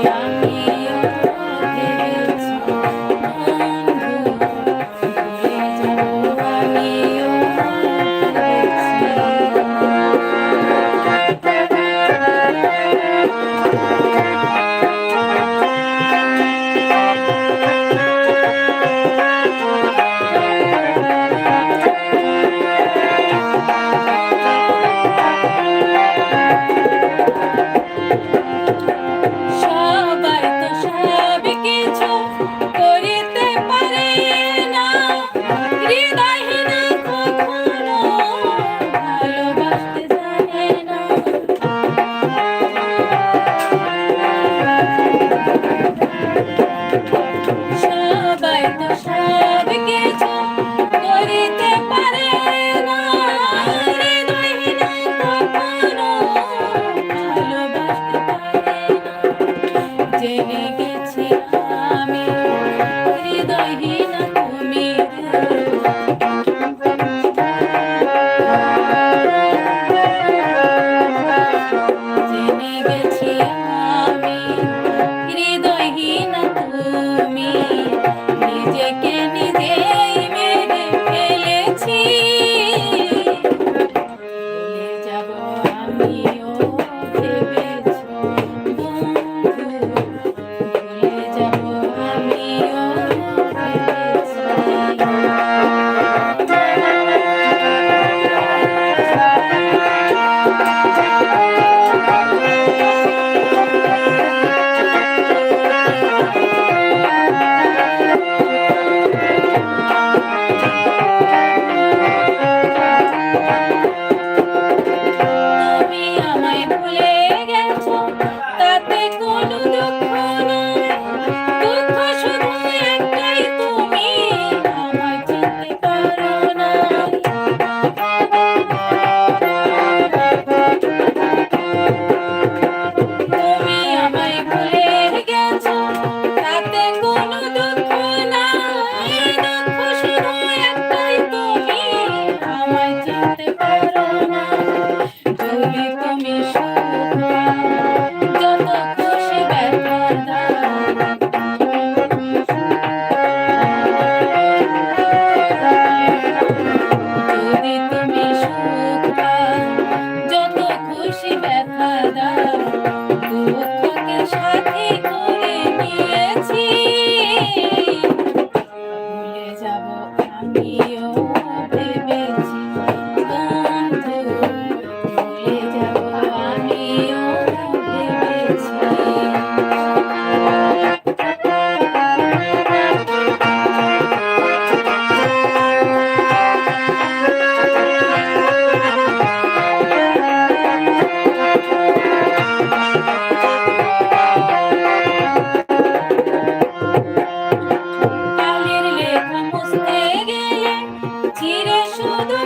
Thank you. day. Thank you. ঘিরে শুধু